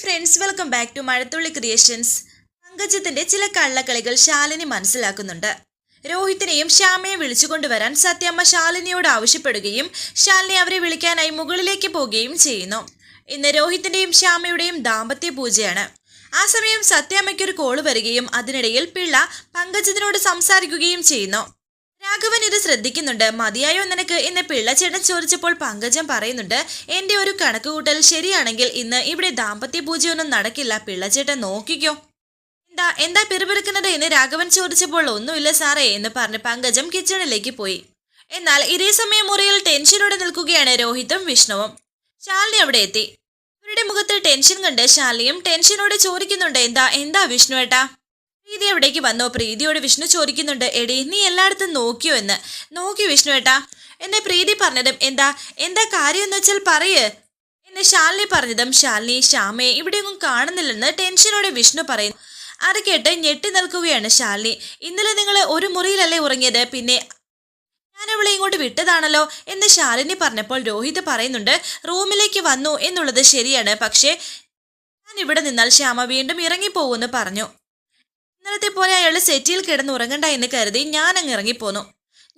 Friends welcome back to Mazhathulli creations പങ്കജത്തിന്റെ ചില കള്ളക്കളികൾ ശാലിനി മനസ്സിലാക്കുന്നുണ്ട്. രോഹിത്തിനെയും ശ്യാമയെ വിളിച്ചുകൊണ്ടുവരാൻ സത്യമ്മ ശാലിനിയോട് ആവശ്യപ്പെടുകയും ശാലിനി അവരെ വിളിക്കാനായി മുകളിലേക്ക് പോവുകയും ചെയ്യുന്നു. ഇന്ന് രോഹിത്തിന്റെയും ശ്യാമയുടെയും ദാമ്പത്യ പൂജയാണ്. ആ സമയം സത്യാമ്മയ്ക്കൊരു കോൾ വരികയും അതിനിടയിൽ പിള്ള പങ്കജത്തിനോട് സംസാരിക്കുകയും ചെയ്യുന്നു. രാഘവൻ ഇത് ശ്രദ്ധിക്കുന്നുണ്ട്. മതിയായോ നിനക്ക്? എന്ന് പിള്ളച്ചേട്ടൻ ചോദിച്ചപ്പോൾ പങ്കജം പറയുന്നുണ്ട് എന്റെ ഒരു കണക്കുകൂട്ടൽ ശരിയാണെങ്കിൽ ഇന്ന് ഇവിടെ ദാമ്പത്യ പൂജയൊന്നും നടക്കില്ല. പിള്ളച്ചേട്ടൻ നോക്കിക്കോ. എന്താ? എന്താ പിറുപിറുക്കുന്നത്? എന്ന് രാഘവൻ ചോദിച്ചപ്പോൾ ഒന്നുമില്ല സാറേ എന്ന് പറഞ്ഞ് പങ്കജം കിച്ചണിലേക്ക് പോയി. എന്നാൽ ഇതേ സമയം മുറിയിൽ ടെൻഷനോടെ നിൽക്കുകയാണ് രോഹിതും വിഷ്ണുവും. ശാലിനി അവിടെ എത്തി. അവരുടെ മുഖത്ത് ടെൻഷൻ കണ്ട് ശാലിനിയും ടെൻഷനോടെ ചോദിക്കുന്നുണ്ട് എന്താ? എന്താ വിഷ്ണു ഏട്ടാ? പ്രീതി എവിടേക്ക് വന്നോ? പ്രീതിയോട് വിഷ്ണു ചോദിക്കുന്നുണ്ട്. എടി നീ എല്ലായിടത്തും നോക്കിയോ എന്ന്. നോക്കി വിഷ്ണു ഏട്ടാ. എന്നെ പ്രീതി പറഞ്ഞതും എന്താ? എന്താ കാര്യം എന്ന് വെച്ചാൽ പറയ്. എന്ന് ശാലിനി പറഞ്ഞതും ശാലിനി ശ്യാമയെ ഇവിടെയൊന്നും കാണുന്നില്ലെന്ന് ടെൻഷനോടെ വിഷ്ണു പറയുന്നു. അത് കേട്ട് ഞെട്ടി നിൽക്കുകയാണ് ശാലിനി. ഇന്നലെ നിങ്ങൾ ഒരു മുറിയിലല്ലേ ഉറങ്ങിയത്? പിന്നെ ഞാൻ അവളെ ഇങ്ങോട്ട് വിട്ടതാണല്ലോ എന്ന് ശാലിനി പറഞ്ഞപ്പോൾ രോഹിത് പറയുന്നുണ്ട് റൂമിലേക്ക് വന്നു എന്നുള്ളത് ശരിയാണ്. പക്ഷേ ഞാൻ ഇവിടെ നിന്നാൽ ശ്യാമ വീണ്ടും ഇറങ്ങിപ്പോകുമെന്ന് പറഞ്ഞു. ഇന്നലത്തെ പോലെ അയാൾ സെറ്റിയിൽ കിടന്ന് ഉറങ്ങണ്ട എന്ന് കരുതി ഞാൻ അങ്ങ് ഇറങ്ങിപ്പോന്നു.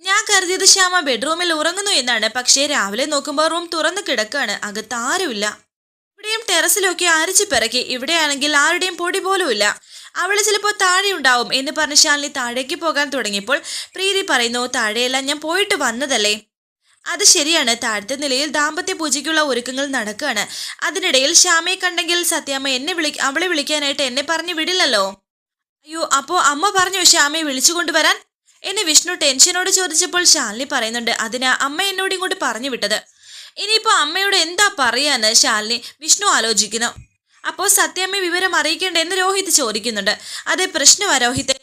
ഞാൻ കരുതിയത് ശ്യാമ ബെഡ്റൂമിൽ ഉറങ്ങുന്നു എന്നാണ്. പക്ഷേ രാവിലെ നോക്കുമ്പോൾ റൂം തുറന്നു കിടക്കാണ്. അകത്ത് ആരുമില്ല. ഇവിടെയും ടെറസിലൊക്കെ അരിച്ചു പിറക്കി. ഇവിടെയാണെങ്കിൽ ആരുടെയും പൊടി പോലും ഇല്ല. അവൾ ചിലപ്പോൾ താഴെ ഉണ്ടാവും എന്ന് പറഞ്ഞ് ശാലിനി താഴേക്ക് പോകാൻ തുടങ്ങിയപ്പോൾ പ്രീതി പറയുന്നു താഴെയല്ല ഞാൻ പോയിട്ട് വന്നതല്ലേ? അത് ശരിയാണ്. താഴത്തെ നിലയിൽ ദാമ്പത്യ പൂജയ്ക്കുള്ള ഒരുക്കങ്ങൾ നടക്കുകയാണ് അതിനിടയിൽ ശ്യാമയെ കണ്ടെങ്കിൽ സത്യാമ്മ എന്നെ വിളി അവളെ വിളിക്കാനായിട്ട് എന്നെ പറഞ്ഞു വിടില്ലല്ലോ. അയ്യോ അപ്പോ അമ്മ പറഞ്ഞു ശ്യാമയെ വിളിച്ചു കൊണ്ടുവരാൻ? എന്നെ വിഷ്ണു ടെൻഷനോട് ചോദിച്ചപ്പോൾ ശാലിനി പറയുന്നുണ്ട് അതിനാ അമ്മ എന്നോട് ഇങ്ങോട്ട് പറഞ്ഞു വിട്ടത്. ഇനിയിപ്പോ അമ്മയോട് എന്താ പറയാന്ന് ശാലിനി വിഷ്ണു ആലോചിക്കുന്നു. അപ്പോൾ സത്യമ്മ വിവരം അറിയിക്കേണ്ടെന്ന് രോഹിത് ചോദിക്കുന്നുണ്ട്. അതെ പ്രശ്നമാ രോഹിത്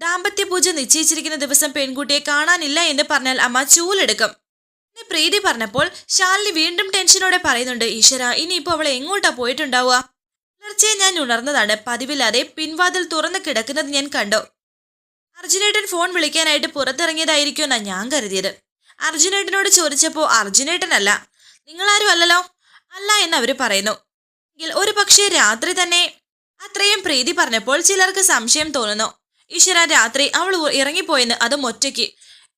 ദാമ്പത്യ പൂജ നിശ്ചയിച്ചിരിക്കുന്ന ദിവസം പെൺകുട്ടിയെ കാണാനില്ല എന്ന് പറഞ്ഞാൽ അമ്മ ചൂലെടുക്കും. പ്രീതി പറഞ്ഞപ്പോൾ ശാലിനി വീണ്ടും ടെൻഷനോടെ പറയുന്നുണ്ട് ഈശ്വര ഇനിയിപ്പോ അവളെ എങ്ങോട്ടാ പോയിട്ടുണ്ടാവുക? പുലർച്ചെ ഞാൻ ഉണർന്നതാണ്. പതിവില്ലാതെ പിൻവാതിൽ തുറന്നു കിടക്കുന്നത് ഞാൻ കണ്ടു. അർജുനേട്ടൻ ഫോൺ വിളിക്കാനായിട്ട് പുറത്തിറങ്ങിയതായിരിക്കുമെന്നാ ഞാൻ കരുതിയത്. അർജുനേട്ടനോട് ചോദിച്ചപ്പോൾ അർജുനേട്ടനല്ല നിങ്ങളാരും അല്ലല്ലോ? അല്ല എന്ന് അവർ പറയുന്നു. എങ്കിൽ ഒരു പക്ഷേ രാത്രി തന്നെ അത്രയും പ്രീതി പറഞ്ഞപ്പോൾ ചിലർക്ക് സംശയം തോന്നുന്നു. ഈശ്വര രാത്രി അവൾ ഇറങ്ങിപ്പോയെന്ന് അതും ഒറ്റയ്ക്ക്.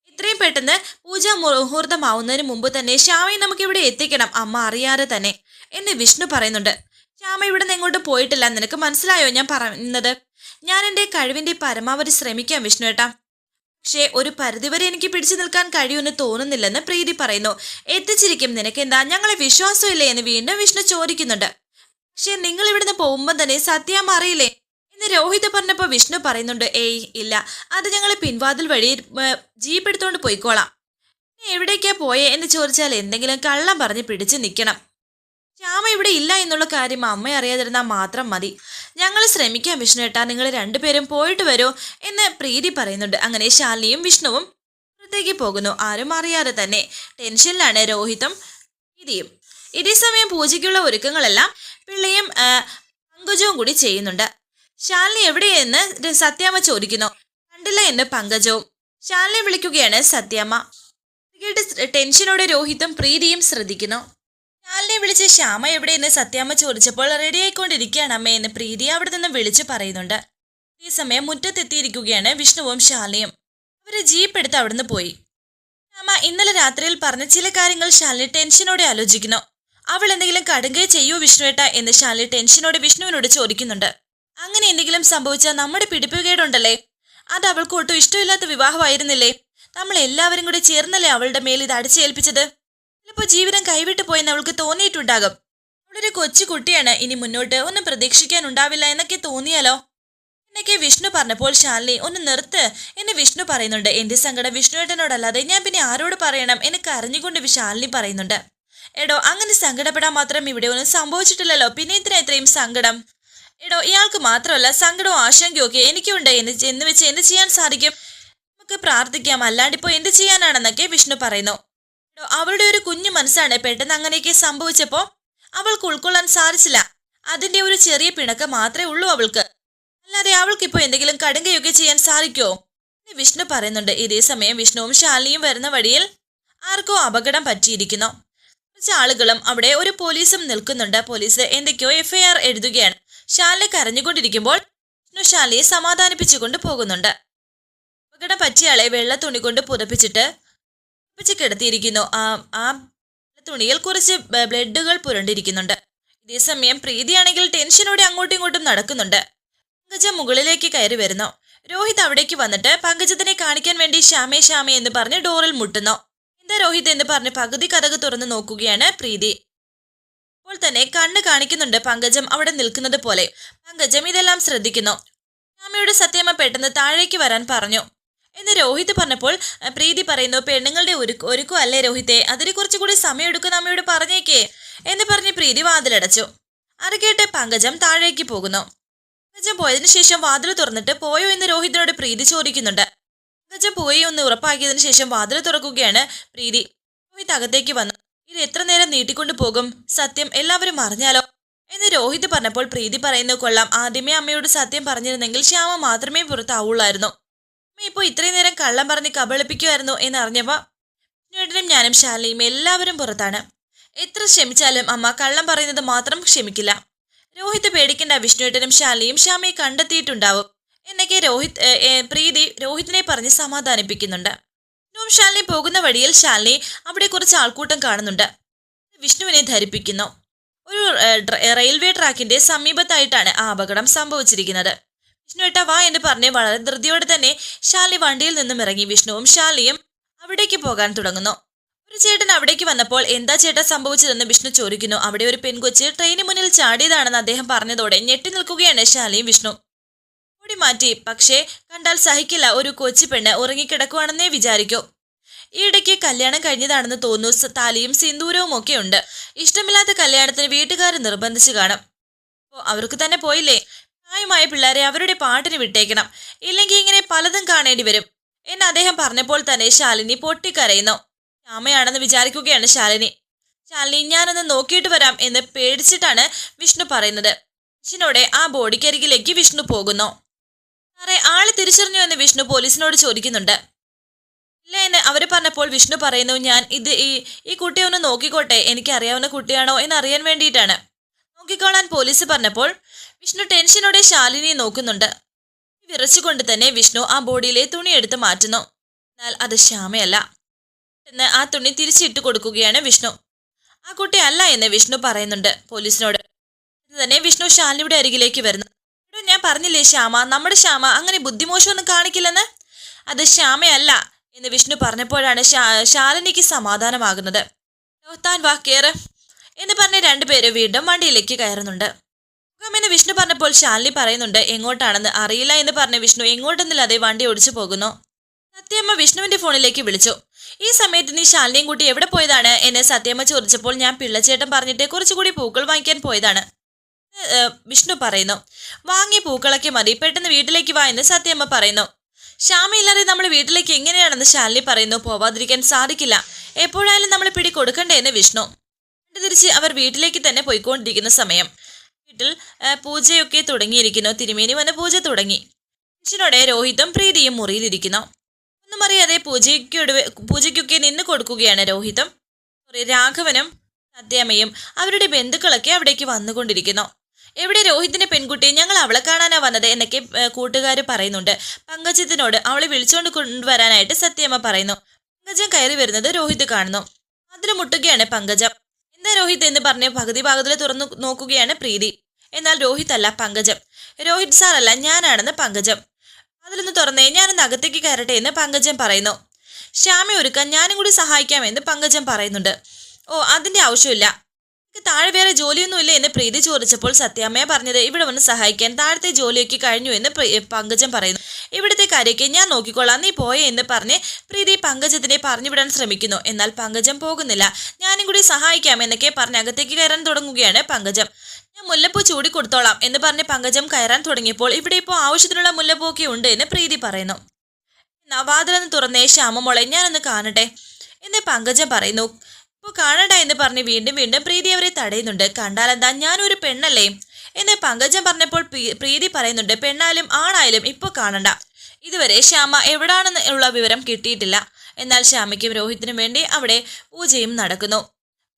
ഇത്രയും പെട്ടെന്ന് പൂജ മുഹൂർത്തമാവുന്നതിന് മുമ്പ് തന്നെ ശ്യാമയെ നമുക്ക് ഇവിടെ എത്തിക്കണം അമ്മ അറിയാതെ തന്നെ എന്ന് വിഷ്ണു പറയുന്നുണ്ട്. ശ്യാമ ഇവിടെ നിന്ന് എങ്ങോട്ട് പോയിട്ടില്ല. നിനക്ക് മനസ്സിലായോ ഞാൻ പറയുന്നത്? ഞാൻ എന്റെ കഴിവിന്റെ പരമാവധി ശ്രമിക്കാം വിഷ്ണു ഏട്ടാ പക്ഷേ ഒരു പരിധിവരെ എനിക്ക് പിടിച്ചു നിൽക്കാൻ കഴിയുമെന്ന് തോന്നുന്നില്ലെന്ന് പ്രീതി പറയുന്നു. എത്തിച്ചിരിക്കും. നിനക്കെന്താ? ഞങ്ങളെ വിശ്വാസമില്ലേ എന്ന് വീണ്ടും വിഷ്ണു ചോദിക്കുന്നുണ്ട്. പക്ഷേ നിങ്ങൾ ഇവിടുന്ന് പോകുമ്പോൾ തന്നെ സത്യം അറിയില്ലേ? എന്ന് രോഹിത് പറഞ്ഞപ്പോൾ വിഷ്ണു പറയുന്നുണ്ട് ഏയ് ഇല്ല. അത് ഞങ്ങൾ പിൻവാതിൽ വഴി ജീപ്പ് എടുത്തുകൊണ്ട് പോയിക്കോളാം. എവിടേക്കാ പോയേ? എന്ന് ചോദിച്ചാൽ എന്തെങ്കിലും കള്ളം പറഞ്ഞ് പിടിച്ചു നിൽക്കണം. ശ്യാമ ഇവിടെ ഇല്ല എന്നുള്ള കാര്യം അമ്മ അറിയാതിരുന്നാൽ മാത്രം മതി. ഞങ്ങൾ ശ്രമിക്കാം വിഷ്ണു ഏട്ടാ നിങ്ങൾ രണ്ടുപേരും പോയിട്ട് വരൂ എന്ന് പ്രീതി പറയുന്നുണ്ട്. അങ്ങനെ ശാലിനിയും വിഷ്ണുവും പുറത്തേക്ക് പോകുന്നു. ആരും അറിയാതെ തന്നെ ടെൻഷനിലാണ് രോഹിതും പ്രീതിയും. ഇതേ സമയം പൂജയ്ക്കുള്ള ഒരുക്കങ്ങളെല്ലാം പിള്ളയും പങ്കജവും കൂടി ചെയ്യുന്നുണ്ട്. ശാലിനി എവിടെയെന്ന് സത്യാമ്മ ചോദിക്കുന്നു. കണ്ടില്ല എന്ന് പങ്കജവും. ശാലിനെ വിളിക്കുകയാണ് സത്യാമ്മ. കേട്ട് ടെൻഷനോടെ രോഹിതും പ്രീതിയും ശ്രദ്ധിക്കുന്നു. ശാലിനെ വിളിച്ച് ശ്യാമ എവിടെയെന്ന് സത്യാമ്മ ചോദിച്ചപ്പോൾ റെഡി ആയിക്കൊണ്ടിരിക്കുകയാണ് അമ്മ എന്ന് പ്രീതി അവിടെ നിന്ന് വിളിച്ചു പറയുന്നുണ്ട്. ഈ സമയം മുറ്റത്തെത്തിയിരിക്കുകയാണ് വിഷ്ണുവും ശാലിനിയും. അവർ ജീപ്പ് എടുത്ത് അവിടുന്ന് പോയി. ശ്യാമ ഇന്നലെ രാത്രിയിൽ പറഞ്ഞ ചില കാര്യങ്ങൾ ശാലിനി ടെൻഷനോടെ ആലോചിക്കുന്നു. അവൾ എന്തെങ്കിലും കടുങ്കേ ചെയ്യൂ വിഷ്ണുവേട്ട എന്ന് ശാലിനി ടെൻഷനോടെ വിഷ്ണുവിനോട് ചോദിക്കുന്നുണ്ട്. അങ്ങനെ എന്തെങ്കിലും സംഭവിച്ചാൽ നമ്മുടെ പിടിപ്പുകേടുണ്ടല്ലേ അത് അവൾക്ക് ഒട്ടും ഇഷ്ടമില്ലാത്ത വിവാഹമായിരുന്നില്ലേ? നമ്മൾ എല്ലാവരും കൂടി ചേർന്നല്ലേ അവളുടെ മേൽ ഇത് അടിച്ചേൽപ്പിച്ചത്? ചിലപ്പോൾ ജീവിതം കൈവിട്ടു പോയെന്ന് അവൾക്ക് തോന്നിയിട്ടുണ്ടാകും. അവളൊരു കൊച്ചു കുട്ടിയാണ്. ഇനി മുന്നോട്ട് ഒന്നും പ്രതീക്ഷിക്കാനുണ്ടാവില്ല എന്നൊക്കെ തോന്നിയാലോ? എന്നൊക്കെ വിഷ്ണു പറഞ്ഞപ്പോൾ ശാലിനി ഒന്ന് നിർത്ത്. എന്ന് വിഷ്ണു പറയുന്നുണ്ട്. എന്റെ സങ്കടം വിഷ്ണുവേട്ടനോടല്ലാതെ ഞാൻ പിന്നെ ആരോട് പറയണം? എനിക്ക് അറിഞ്ഞുകൊണ്ട് ശാലിനി പറയുന്നുണ്ട്. എടോ അങ്ങനെ സങ്കടപ്പെടാൻ മാത്രം ഇവിടെ ഒന്നും സംഭവിച്ചിട്ടില്ലല്ലോ. പിന്നെ ഇത്ര ഇത്രയും സങ്കടം? എടോ ഇയാൾക്ക് മാത്രമല്ല സങ്കടവും ആശങ്കയും ഒക്കെ എനിക്കുണ്ട്. എന്ന് എന്ന് വെച്ച് എന്ത് ചെയ്യാൻ സാധിക്കും? നമുക്ക് പ്രാർത്ഥിക്കാം. അല്ലാണ്ടിപ്പോൾ എന്ത് ചെയ്യാനാണെന്നൊക്കെ വിഷ്ണു പറയുന്നു. അവളുടെ ഒരു കുഞ്ഞു മനസ്സാണ് പെട്ടെന്ന് അങ്ങനെയൊക്കെ സംഭവിച്ചപ്പോൾ അവൾക്ക് ഉൾക്കൊള്ളാൻ സാധിച്ചില്ല. അതിന്റെ ഒരു ചെറിയ പിണക്ക് മാത്രമേ ഉള്ളൂ അവൾക്ക്. അല്ലാതെ അവൾക്ക് ഇപ്പോൾ എന്തെങ്കിലും കടുങ്കയൊക്കെ ചെയ്യാൻ സാധിക്കുമോ വിഷ്ണു പറയുന്നുണ്ട് ഇതേ സമയം വിഷ്ണുവും ശാലിനിയും വരുന്ന വഴിയിൽ ആർക്കോ അപകടം പറ്റിയിരിക്കുന്നു. കുറച്ച് ആളുകളും അവിടെ ഒരു പോലീസും നിൽക്കുന്നുണ്ട്. പോലീസ് എന്തൊക്കെയോ എഫ്ഐആർ എഴുതുകയാണ്. ശാലിനി കരഞ്ഞുകൊണ്ടിരിക്കുമ്പോൾ വിഷ്ണു ശാലിയെ സമാധാനിപ്പിച്ചുകൊണ്ട് പോകുന്നുണ്ട്. അപകടം പറ്റിയാളെ വെള്ള തുണി കൊണ്ട് പുതപ്പിച്ചിട്ട് പുതപ്പിച്ച് കിടത്തിയിരിക്കുന്നു. ആ ആ തുണിയിൽ കുറച്ച് ബ്ലഡുകൾ പുരണ്ടിരിക്കുന്നുണ്ട്. ഇതേസമയം പ്രീതിയാണെങ്കിൽ ടെൻഷനോടെ അങ്ങോട്ടും ഇങ്ങോട്ടും നടക്കുന്നുണ്ട്. പങ്കജ മുകളിലേക്ക് കയറി വരുന്നു. രോഹിത് അവിടേക്ക് വന്നിട്ട് പങ്കജത്തിനെ കാണിക്കാൻ വേണ്ടി ശ്യാമേ ശ്യാമേ എന്ന് പറഞ്ഞ് ഡോറിൽ മുട്ടുന്നു. എന്താ രോഹിത് എന്ന് പറഞ്ഞ് പകുതി കഥക് തുറന്ന് നോക്കുകയാണ് പ്രീതി. അപ്പോൾ തന്നെ കണ്ണ് കാണിക്കുന്നുണ്ട് പങ്കജം അവിടെ നിൽക്കുന്നത് പോലെ. പങ്കജം ഇതെല്ലാം ശ്രദ്ധിക്കുന്നു. ശ്യാമയുടെ സത്യമ്മ പെട്ടെന്ന് താഴേക്ക് വരാൻ പറഞ്ഞു. എന്ന് രോഹിത് പറഞ്ഞപ്പോൾ പ്രീതി പറയുന്നു പെണ്ണുങ്ങളുടെ ഒരുക്ക ഒരുക്കം അല്ലേ രോഹിത്തെ? അതിന് കുറച്ചുകൂടി സമയം എടുക്കുന്ന അമ്മയോട് പറഞ്ഞേക്കേ എന്ന് പറഞ്ഞ് പ്രീതി വാതിലടച്ചു. അത് പങ്കജം താഴേക്ക് പോകുന്നു. പങ്കജം പോയതിനു ശേഷം വാതിൽ തുറന്നിട്ട് പോയോ എന്ന് രോഹിതിനോട് പ്രീതി ചോദിക്കുന്നുണ്ട്. പങ്കജം പോയി ഒന്ന് ഉറപ്പാക്കിയതിനു ശേഷം വാതിൽ തുറക്കുകയാണ് പ്രീതി. രോഹിത് അകത്തേക്ക് വന്നു. ഇത് എത്ര നേരം നീട്ടിക്കൊണ്ടു പോകും? സത്യം എല്ലാവരും അറിഞ്ഞാലോ? എന്ന് രോഹിത് പറഞ്ഞപ്പോൾ പ്രീതി പറയുന്നു കൊള്ളാം. ആദ്യമേ അമ്മയോട് സത്യം പറഞ്ഞിരുന്നെങ്കിൽ ശ്യാമ മാത്രമേ പുറത്താവുള്ളായിരുന്നു. അമ്മ ഇപ്പോൾ ഇത്രയും നേരം കള്ളം പറഞ്ഞ് കബളിപ്പിക്കുമായിരുന്നു എന്നറിഞ്ഞപ്പോൾ ന്യൂഡനും ഞാനും ശാലിനിയും എല്ലാവരും പുറത്താണ്. എത്ര ക്ഷമിച്ചാലും അമ്മ കള്ളം പറയുന്നത് മാത്രം ക്ഷമിക്കില്ല. രോഹിത് പേടിക്കേണ്ട വിഷ്ണുവേട്ടനും ശാലിയും ശ്യാമയെ കണ്ടെത്തിയിട്ടുണ്ടാവും എന്നൊക്കെ രോഹിത് പ്രീതി രോഹിത്തിനെ പറഞ്ഞ് സമാധാനിപ്പിക്കുന്നുണ്ട്. വിഷ്ണുവും ശാലിനി പോകുന്ന വഴിയിൽ ശാലിനി അവിടെ കുറച്ച് ആൾക്കൂട്ടം കാണുന്നുണ്ട്. വിഷ്ണുവിനെ ധരിപ്പിക്കുന്നു. ഒരു റെയിൽവേ ട്രാക്കിന്റെ സമീപത്തായിട്ടാണ് ആ അപകടം സംഭവിച്ചിരിക്കുന്നത്. വിഷ്ണുവേട്ട വാ എന്ന് പറഞ്ഞ് വളരെ ധൃതിയോടെ തന്നെ ശാലി വണ്ടിയിൽ നിന്നും ഇറങ്ങി വിഷ്ണുവും ശാലിയും അവിടേക്ക് പോകാൻ തുടങ്ങുന്നു. ഒരു ചേട്ടൻ അവിടേക്ക് വന്നപ്പോൾ എന്താ ചേട്ടാ സംഭവിച്ചതെന്ന് വിഷ്ണു ചോദിക്കുന്നു. അവിടെ ഒരു പെൺകൊച്ച് ട്രെയിന് മുന്നിൽ ചാടിയതാണെന്ന് അദ്ദേഹം പറഞ്ഞതോടെ ഞെട്ടി നിൽക്കുകയാണ് ശാലിയും വിഷ്ണു. ഓടി മാറ്റി. പക്ഷേ കണ്ടാൽ സഹിക്കില്ല. ഒരു കൊച്ചു പെണ്ണ് ഉറങ്ങിക്കിടക്കുവാണെന്നേ വിചാരിക്കൂ. ഈയിടയ്ക്ക് കല്യാണം കഴിഞ്ഞതാണെന്ന് തോന്നുന്നു. താലിയും സിന്ദൂരവും ഒക്കെ ഉണ്ട്. ഇഷ്ടമില്ലാത്ത കല്യാണത്തിന് വീട്ടുകാർ നിർബന്ധിച്ചു കാണും. അപ്പോൾ അവർക്ക് തന്നെ പോയില്ലേ? പ്രായമായ പിള്ളേരെ അവരുടെ പാട്ടിന് വിട്ടേക്കണം. ഇല്ലെങ്കിൽ ഇങ്ങനെ പലതും കാണേണ്ടി വരും. എന്ന് അദ്ദേഹം പറഞ്ഞപ്പോൾ തന്നെ ശാലിനി പൊട്ടിക്കരയുന്നു. ശ്യാമയാണെന്ന് വിചാരിക്കുകയാണ് ശാലിനി. ശാലിനി ഞാനൊന്ന് നോക്കിയിട്ട് വരാം എന്ന് പേടിച്ചിട്ടാണ് വിഷ്ണു പറയുന്നത്. വിഷ്ണുടെ ആ ബോഡിക്കരികിലേക്ക് വിഷ്ണു പോകുന്നു. സാറേ ആൾ തിരിച്ചറിഞ്ഞു എന്ന് വിഷ്ണു പോലീസിനോട് ചോദിക്കുന്നുണ്ട്. ഇല്ല എന്ന് അവർ പറഞ്ഞപ്പോൾ വിഷ്ണു പറയുന്നു ഞാൻ ഇത് ഈ ഈ കുട്ടിയെ ഒന്ന് നോക്കിക്കോട്ടെ. എനിക്ക് അറിയാവുന്ന കുട്ടിയാണോ എന്ന് അറിയാൻ വേണ്ടിയിട്ടാണ്. നോക്കിക്കോളാൻ പോലീസ് പറഞ്ഞപ്പോൾ വിഷ്ണു ടെൻഷനോടെ ശാലിനിയെ നോക്കുന്നുണ്ട്. വിറച്ചുകൊണ്ട് തന്നെ വിഷ്ണു ആ ബോഡിയിലെ തുണി എടുത്ത് മാറ്റുന്നു. എന്നാൽ അത് ശ്യാമയല്ല. എന്ന് ആ തുണി തിരിച്ചിട്ട് കൊടുക്കുകയാണ് വിഷ്ണു. ആ കുട്ടി അല്ല എന്ന് വിഷ്ണു പറയുന്നുണ്ട് പോലീസിനോട്. തന്നെ വിഷ്ണു ശാലിനിയുടെ അരികിലേക്ക് വരുന്നു. ഞാൻ പറഞ്ഞില്ലേ ശ്യാമ നമ്മുടെ ശ്യാമ അങ്ങനെ ബുദ്ധിമോശമൊന്നും കാണിക്കില്ലെന്ന്? അത് ശ്യാമയല്ല എന്ന് വിഷ്ണു പറഞ്ഞപ്പോഴാണ് ശാലിനിക്ക് സമാധാനമാകുന്നത്. "ഓ, താൻ വാ കയറ് എന്ന് പറഞ്ഞ് രണ്ടുപേരും വീണ്ടും വണ്ടിയിലേക്ക് കയറുന്നുണ്ട്. എന്ന് വിഷ്ണു പറഞ്ഞപ്പോൾ ശാലിനി പറയുന്നുണ്ട് എങ്ങോട്ടാണെന്ന് അറിയില്ല എന്ന് പറഞ്ഞ് വിഷ്ണു എങ്ങോട്ടെന്നില്ലാതെ വണ്ടി ഓടിച്ചു പോകുന്നു. സത്യമ്മ വിഷ്ണുവിന്റെ ഫോണിലേക്ക് വിളിച്ചു. ഈ സമയത്ത് നീ ശാലിനിയും കൂട്ടി എവിടെ പോയതാണ്? എന്നെ സത്യമ്മ ചോദിച്ചപ്പോൾ ഞാൻ പിള്ളച്ചേട്ടൻ പറഞ്ഞിട്ട് കുറച്ചുകൂടി പൂക്കൾ വാങ്ങിക്കാൻ പോയതാണ്. വിഷ്ണു പറയുന്നു. വാങ്ങിയ പൂക്കളൊക്കെ മതി പെട്ടെന്ന് വീട്ടിലേക്ക് വാ എന്ന് സത്യമ്മ പറയുന്നു. ശ്യാമയില്ലാതെ നമ്മൾ വീട്ടിലേക്ക് എങ്ങനെയാണെന്ന് ശാലിനി പറയുന്നു പോവാതിരിക്കാൻ സാധിക്കില്ല. എപ്പോഴായാലും നമ്മൾ പിടി കൊടുക്കണ്ടേ എന്ന് വിഷ്ണു. തിരിച്ച് അവർ വീട്ടിലേക്ക് തന്നെ പോയിക്കൊണ്ടിരിക്കുന്ന സമയം. വീട്ടിൽ പൂജയൊക്കെ തുടങ്ങിയിരിക്കുന്നു. തിരുമേനി വന്ന് പൂജ തുടങ്ങി. മനുഷ്യനോടെ രോഹിതും പ്രീതിയും മുറിയിലിരിക്കുന്നു. ഒന്നും അറിയാതെ പൂജയ്ക്കൊടുവ് പൂജയ്ക്കൊക്കെ നിന്ന് കൊടുക്കുകയാണ് രോഹിതം. രാഘവനും സദ്യാമ്മയും അവരുടെ ബന്ധുക്കളൊക്കെ അവിടേക്ക് വന്നുകൊണ്ടിരിക്കുന്നു. എവിടെ രോഹിതിന്റെ പെൺകുട്ടി? ഞങ്ങൾ അവളെ കാണാനാ വന്നത് എന്നൊക്കെ കൂട്ടുകാർ പറയുന്നുണ്ട്. പങ്കജത്തിനോട് അവളെ വിളിച്ചുകൊണ്ട് കൊണ്ടുവരാനായിട്ട് സത്യമ്മ പറയുന്നു. പങ്കജം കയറി വരുന്നത് രോഹിത് കാണുന്നു. അതിൽ മുട്ടുകയാണ് പങ്കജം. എന്താ രോഹിത് എന്ന് പറഞ്ഞ് പകുതി ഭാഗത്തിൽ തുറന്നു നോക്കുകയാണ് പ്രീതി. എന്നാൽ രോഹിത് അല്ല പങ്കജം. രോഹിത് സാർ അല്ല ഞാനാണെന്ന് പങ്കജം. അതിലൊന്ന് തുറന്നേ ഞാനൊന്ന് അകത്തേക്ക് കയറട്ടെ എന്ന് പങ്കജം പറയുന്നു. ശ്യാമി ഒരുക്കാൻ ഞാനും കൂടി സഹായിക്കാമെന്ന് പങ്കജം പറയുന്നുണ്ട്. ഓ അതിന്റെ ആവശ്യമില്ല. എനിക്ക് താഴെ വേറെ ജോലിയൊന്നുമില്ല എന്ന് പ്രീതി ചോദിച്ചപ്പോൾ സത്യാമ്മയെ പറഞ്ഞത്. ഇവിടെ വന്ന് സഹായിക്കാൻ താഴത്തെ ജോലിയൊക്കെ കഴിഞ്ഞു എന്ന് പങ്കജം പറയുന്നു. ഇവിടുത്തെ കാര്യമൊക്കെ ഞാൻ നോക്കിക്കൊള്ളാം നീ പോയേ എന്ന് പറഞ്ഞ് പ്രീതി പങ്കജത്തിനെ പറഞ്ഞുവിടാൻ ശ്രമിക്കുന്നു. എന്നാൽ പങ്കജം പോകുന്നില്ല. ഞാനും കൂടി സഹായിക്കാം എന്നൊക്കെ പറഞ്ഞ് അകത്തേക്ക് കയറാൻ തുടങ്ങുകയാണ് പങ്കജം. മുല്ലപ്പൂ ചൂടി കൊടുത്തോളാം എന്ന് പറഞ്ഞ് പങ്കജം കയറാൻ തുടങ്ങിയപ്പോൾ ഇവിടെ ഇപ്പോൾ ആവശ്യത്തിനുള്ള മുല്ലപ്പൂക്കെ ഉണ്ട് എന്ന് പ്രീതി പറയുന്നു. നവാതിലെന്ന് വാതിലൊന്ന് തുറന്നേ ശ്യാമമോളെ ഞാനൊന്ന് കാണട്ടെ എന്ന് പങ്കജം പറയുന്നു. ഇപ്പോൾ കാണണ്ട എന്ന് പറഞ്ഞ് വീണ്ടും വീണ്ടും പ്രീതി അവരെ തടയുന്നുണ്ട്. കണ്ടാലെന്താ ഞാനൊരു പെണ്ണല്ലേ എന്ന് പങ്കജം പറഞ്ഞപ്പോൾ പ്രീതി പറയുന്നുണ്ട്. പെണ്ണായാലും ആണായാലും ഇപ്പോൾ കാണണ്ട. ഇതുവരെ ശ്യാമ എവിടാണെന്ന് ഉള്ള വിവരം കിട്ടിയിട്ടില്ല. എന്നാൽ ശ്യാമയ്ക്കും രോഹിത്തിനും വേണ്ടി അവിടെ പൂജയും നടക്കുന്നു.